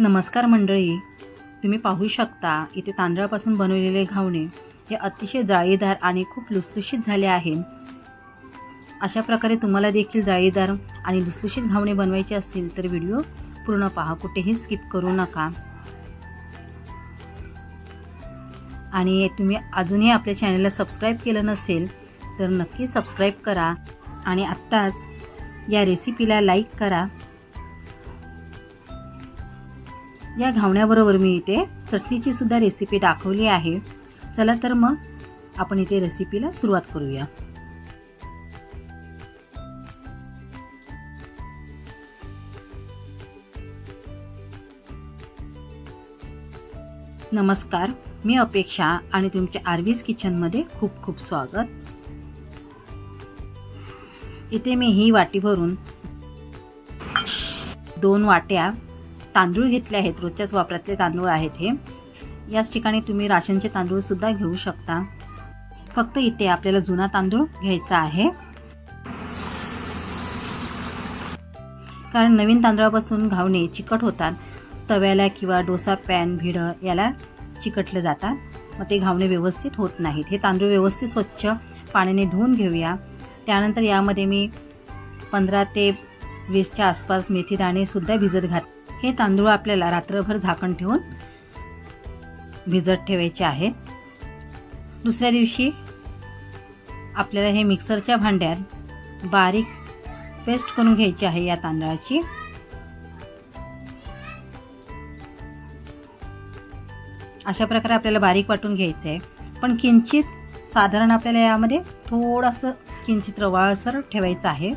नमस्कार मंडळी. तुम्ही पाहू शकता इथे तांदळापासून बनवलेले घावणे हे अतिशय जाळीदार आणि खूप लुसलुशीत झाले आहे. अशा प्रकारे तुम्हाला देखील जाळीदार आणि लुसलुशीत घावणे बनवायचे असतील तर व्हिडिओ पूर्ण पहा कुठेही स्किप करू नका. आणि तुम्ही अजूनही आपल्या चॅनलला सबस्क्राईब केलं नसेल तर नक्की सबस्क्राईब करा आणि आत्ताच या रेसिपीला लाईक करा. या घावण्याबरोबर मी इथे चटणीची सुद्धा रेसिपी दाखवली आहे. चला तर मग आपण इथे रेसिपीला सुरुवात करूया. नमस्कार मी अपेक्षा आणि तुमच्या आरवीज किचनमध्ये खूप खूप स्वागत. इथे मी ही वाटी भरून दोन वाट्या तांदूळ घेतले आहेत. रोजच्याच वापरातले तांदूळ आहेत हे. याच ठिकाणी तुम्ही राशनचे तांदूळसुद्धा घेऊ शकता. फक्त इथे आपल्याला जुना तांदूळ घ्यायचा आहे. कारण नवीन तांदळापासून घावणे चिकट होतात. तव्याला किंवा डोसा पॅन भिडं याला चिकटले जातात. मग ते घावणे व्यवस्थित होत नाहीत. हे तांदूळ व्यवस्थित स्वच्छ पाण्याने धुवून घेऊया. त्यानंतर यामध्ये मी पंधरा ते वीसच्या आसपास मेथी दाणेसुद्धा भिजत घात हे तांदूळ आपल्याला रात्रभर झाकण ठेवून भिजत ठेवायचे आहेत. दुसऱ्या दिवशी आपल्याला हे मिक्सरच्या भांड्यात बारीक पेस्ट करून घ्यायची आहे या तांदळाची. अशा प्रकारे आपल्याला बारीक वाटून घ्यायचं आहे. पण किंचित साधारण आपल्याला यामध्ये थोडंसं किंचित रवाळसर ठेवायचं आहे.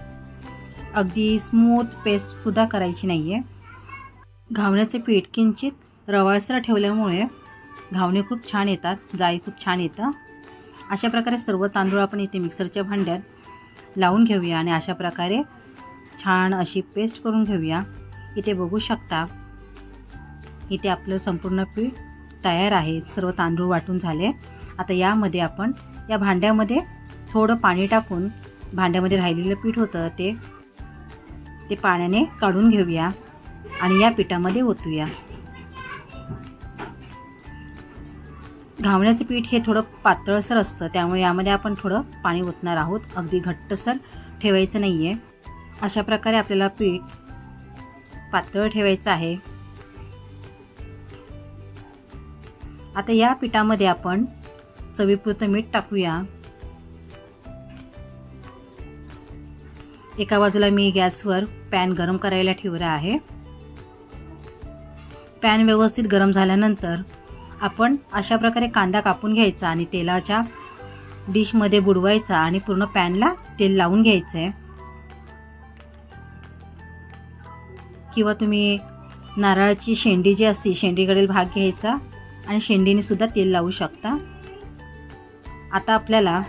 अगदी स्मूथ पेस्टसुद्धा करायची नाही आहे घावण्याचे पीठ किंचित रवाळसर ठेवल्यामुळे घावणे खूप छान येतात जाळी खूप छान येतं. अशा प्रकारे सर्व तांदूळ आपण इथे मिक्सरच्या भांड्यात लावून घेऊया आणि अशा प्रकारे छान अशी पेस्ट करून घेऊया. इथे बघू शकता इथे आपलं संपूर्ण पीठ तयार आहे. सर्व तांदूळ वाटून झाले. आता यामध्ये आपण या भांड्यामध्ये थोडं पाणी टाकून भांड्यामध्ये राहिलेलं पीठ होतं ते ते पाण्याने काढून घेऊया. आणि या पिठामध्ये ओतूया. घावण्याचं पीठ हे थोडं पातळसर असतं त्यामुळे यामध्ये आपण थोडं पाणी ओतणार आहोत. अगदी घट्टसर ठेवायचं नाही आहे अशा प्रकारे आपल्याला पीठ पातळ ठेवायचं आहे. आता या पिठामध्ये आपण चवीपुरतं मीठ टाकूया. एका बाजूला मी गॅसवर पॅन गरम करायला ठेवला आहे. पॅन व्यवस्थित गरम झाल्यानंतर आपण अशा प्रकारे कांदा कापून घ्यायचा आणि तेलाच्या डिशमध्ये बुडवायचा आणि पूर्ण पॅनला तेल लावून घ्यायचं आहे किंवा तुम्ही नारळाची शेंडी जी असते शेंडीकडील भाग घ्यायचा आणि शेंडीने सुद्धा तेल लावू शकता. आता आपल्याला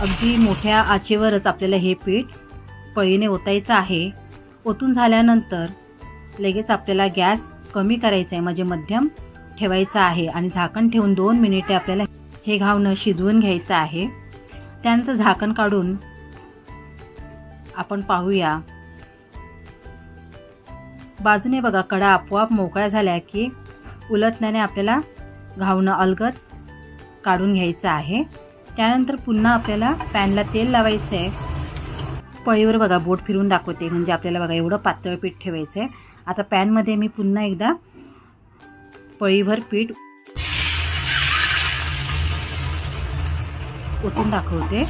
अगदी मोठ्या आचेवरच आपल्याला हे पीठ पळीने ओतायचं आहे. ओतून झाल्यानंतर लगेच आपल्याला गॅस कमी करायचा आहे म्हणजे मध्यम ठेवायचा आहे. आणि झाकण ठेवून दोन मिनिटे आपल्याला हे घावणं शिजवून घ्यायचं आहे. त्यानंतर झाकण काढून आपण पाहूया. बाजूने बघा कडा आपोआप मोकळ्या झाल्या की उलटण्याने आपल्याला घावणं अलगद काढून घ्यायचं आहे. त्यानंतर पुन्हा आपल्याला पॅनला तेल लावायचं आहे पळीवर बघा बोट फिरून दाखवते. म्हणजे आपल्याला बघा एवढं पातळ पीठ ठेवायचं आहे आता पॅनमध्ये मी पुन्हा एकदा पळीभर पीठ ओतून दाखवते.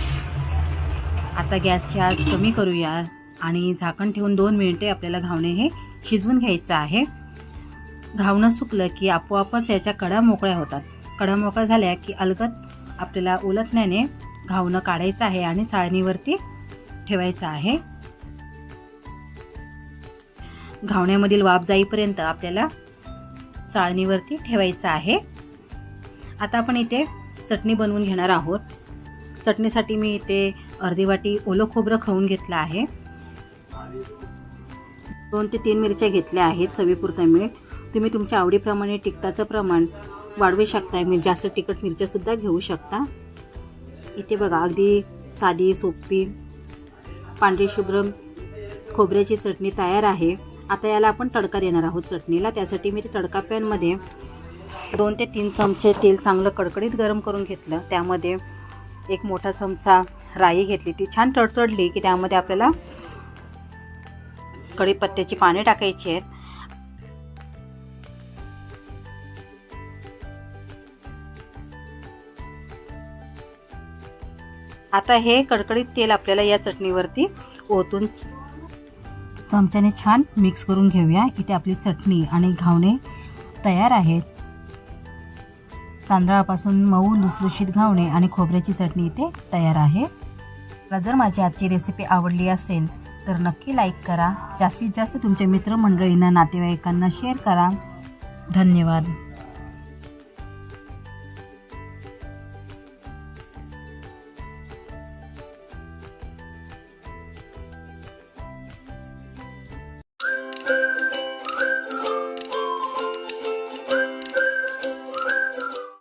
आता गॅसची आज कमी करूया आणि झाकण ठेवून दोन मिनिटे आपल्याला घावणे हे शिजवून घ्यायचं आहे. घावणं सुकलं की आपोआपच याच्या कडा मोकळ्या होतात. कडा मोकळ्या झाल्या की अलगत आपल्याला उलटण्याने घावणं काढायचं आहे आणि चाळणीवरती ठेवायचं आहे. घावण्यामधील वाफ जाईपर्यंत आपल्याला चाळणीवरती ठेवायचं आहे. आता आपण इथे चटणी बनवून घेणार आहोत. चटणीसाठी मी इथे अर्धी वाटी ओलं खोबरं खाऊन घेतलं आहे. दोन ते तीन मिरच्या घेतल्या आहेत चवीपुरतं मीठ. तुम्ही तुमच्या आवडीप्रमाणे तिखटाचं प्रमाण वाढवू शकता मी जास्त तिखट मिरच्यासुद्धा घेऊ शकता. इथे बघा अगदी साधी सोपी पांढरी शुभ्र खोबऱ्याची चटणी तयार आहे. आता याला आपण तडका देणार आहोत चटणीला. त्यासाठी मी ते तडका पॅनमध्ये दोन ते तीन चमचे तेल चांगलं कडकडीत गरम करून घेतलं. त्यामध्ये एक मोठा चमचा राई घेतली. ती छान तडतडली की त्यामध्ये आपल्याला कढीपत्त्याची पाने टाकायची आहेत. आता हे कडकडीत तेल आपल्याला या चटणीवरती ओतून चमच्याने छान मिक्स करून घेऊया. इथे आपली चटणी आणि घावणे तयार आहेत. तांदळापासून मऊ लुसलुशीत घावणे आणि खोबऱ्याची चटणी इथे तयार आहे. जर माझी आजची रेसिपी आवडली असेल तर नक्की लाईक करा. जास्तीत जास्त तुमच्या मित्रमंडळींना नातेवाईकांना शेअर करा. धन्यवाद.